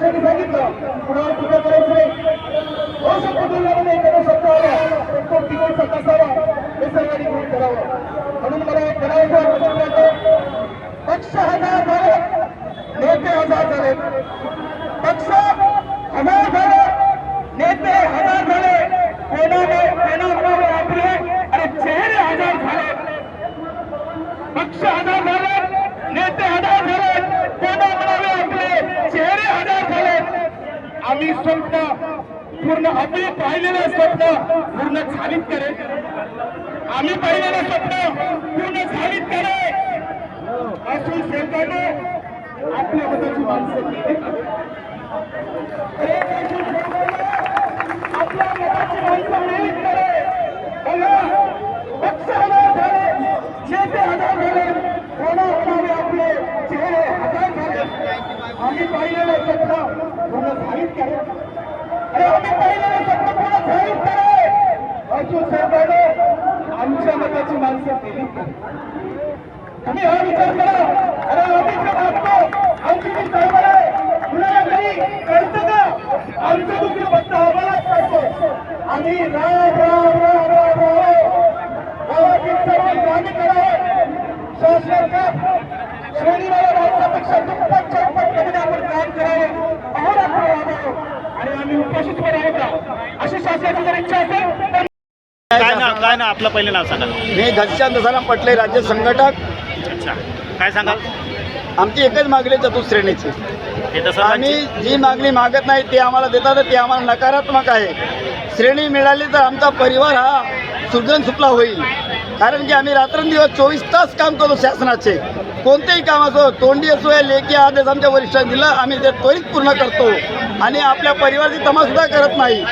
पक्षाने सांगितलं. कुणावर टीका करायचं नाही. अशक्त बोलल्यामुळे एखादा शब्द आला तर तो टीका असावा. हे सर्वांनी ग्रहण करावं म्हणून मला करायचं पूर्ण आम्ही पाहिलेलं स्वप्न पूर्ण झालीत करे आम्ही पाहिलेलं स्वप्न पूर्ण झालीत करे असून शेवटाने आपल्या मताची माणसं आपल्या मताची माणसं केलीत करे. आम्ही पाहिलेलं स्वप्न पूर्ण झालीत करे अरे आम्ही पाहिलेलं स्वप्न पूर्ण झालीत करे असून शेवटाने आमच्या मताची माणसं तुम्ही हा विचार करा. अरे आम्ही मागतो आमची अशी शासनाची जर इच्छा असेल तर काय नाव काय नाव? आपलं पहिले नाव सांगा. मी घनश्याम दसाराम पटले राज्य संघटक. अच्छा. काय सांगाल? आमची एकच मागणी आहे हे तर आम्ही जी मागणी मागत नाही ते आम्हाला देतात ते आम्हाला नकारात्मक आहे. श्रेणी मिळाली तर आमचा परिवार हा सुजन सुटला होईल. कारण की आम्ही रात्रंदिवस चोवीस तास काम करतो शासनाचे. कोणतेही काम असो तोंडी असो या लेखी आदेश आमच्या वरिष्ठांनी दिला आम्ही ते त्वरित पूर्ण करतो. आणि आपल्या परिवाराची तमासुद्धा करत नाही.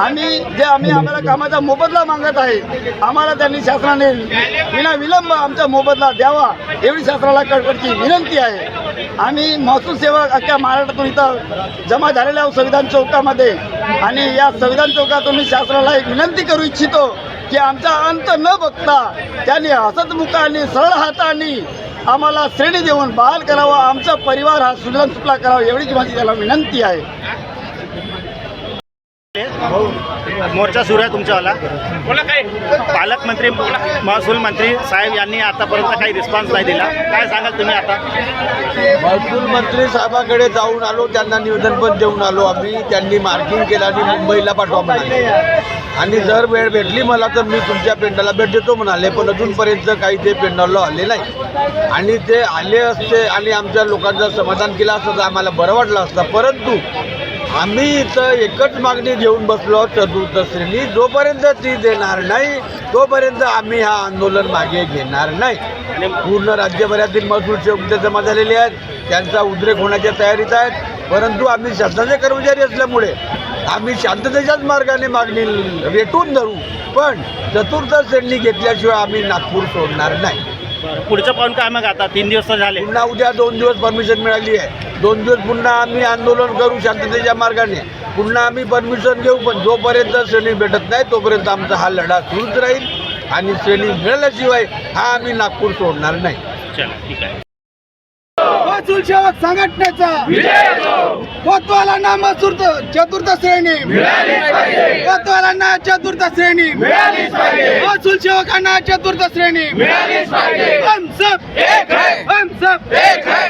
आम्ही जे आम्ही आम्हाला कामाचा मोबदला मागत आहे आम्हाला त्यांनी शासनाने विना विलंब आमचा मोबदला द्यावा एवढी शासनाला कडकडची विनंती आहे. आम्ही महसूल सेवक अख्ख्या महाराष्ट्रातून इथं जमा झालेल्या आहोत संविधान चौकामध्ये आणि या संविधान चौकातून मी शासनाला एक विनंती करू इच्छितो की आमचा अंत न बघता त्यांनी हसतमुखाने सरळ हाताने आम्हाला श्रेणी देऊन बहाल करावा आमचा परिवार हा सुजलाम सुटला करावा एवढीच माझी त्याला विनंती आहे. मोर्चा सुरू आहे तुमच्यावाला. पालकमंत्री महसूल मंत्री साहेब यांनी आतापर्यंत काही रिस्पॉन्स नाही दिला. काय सांगाल तुम्ही आता? महसूल मंत्री साहेबाकडे जाऊन आलो त्यांना निवेदन पण देऊन आलो आम्ही. त्यांनी मार्किंग केलं आणि मुंबईला पाठवा म्हणाले. आणि जर वेळ भेटली मला तर मी तुमच्या पेंडाला भेट देतो म्हणाले पण अजूनपर्यंत काही ते पेंडाला आले नाही. आणि ते आले असते आणि आमच्या लोकांचं समाधान केलं असतं तर आम्हाला बरं वाटलं असतं. परंतु आम्ही इथं एकच मागणी घेऊन बसलो चतुर्थ श्रेणी. जोपर्यंत ती देणार नाही तोपर्यंत आम्ही हा आंदोलन मागे घेणार नाही. आणि पूर्ण राज्यभरातील महसूल सेवक इथे जमा झालेले आहेत. त्यांचा उद्रेक होण्याच्या तयारीत आहेत. परंतु आम्ही शासनाचे कर्मचारी असल्यामुळे आम्ही शांततेच्याच मार्गाने मागणी रेटून धरू. पण चतुर्थ श्रेणी घेतल्याशिवाय आम्ही नागपूर सोडणार नाही. पुढचं पाऊल काय मग आता? तीन दिवस तर झाले. पुन्हा उद्या दोन दिवस परमिशन मिळाली आहे. दोन दिवस पुन्हा आम्ही आंदोलन करू शांततेच्या मार्गाने. पुन्हा आम्ही परमिशन घेऊ पण जोपर्यंत श्रेणी भेटत नाही तोपर्यंत आमचा हा लढा सुरूच राहील आणि श्रेणी मिळाल्याशिवाय हा आम्ही नागपूर सोडणार नाही. चला ठीक आहे. महसूल सेवक संघटनेचा. कोतवालांना महसूल चतुर्थ श्रेणी. कोतवालांना चतुर्थ श्रेणी. महसूल सेवकांना चतुर्थ श्रेणी. हम सब एक है. हम सब एक है.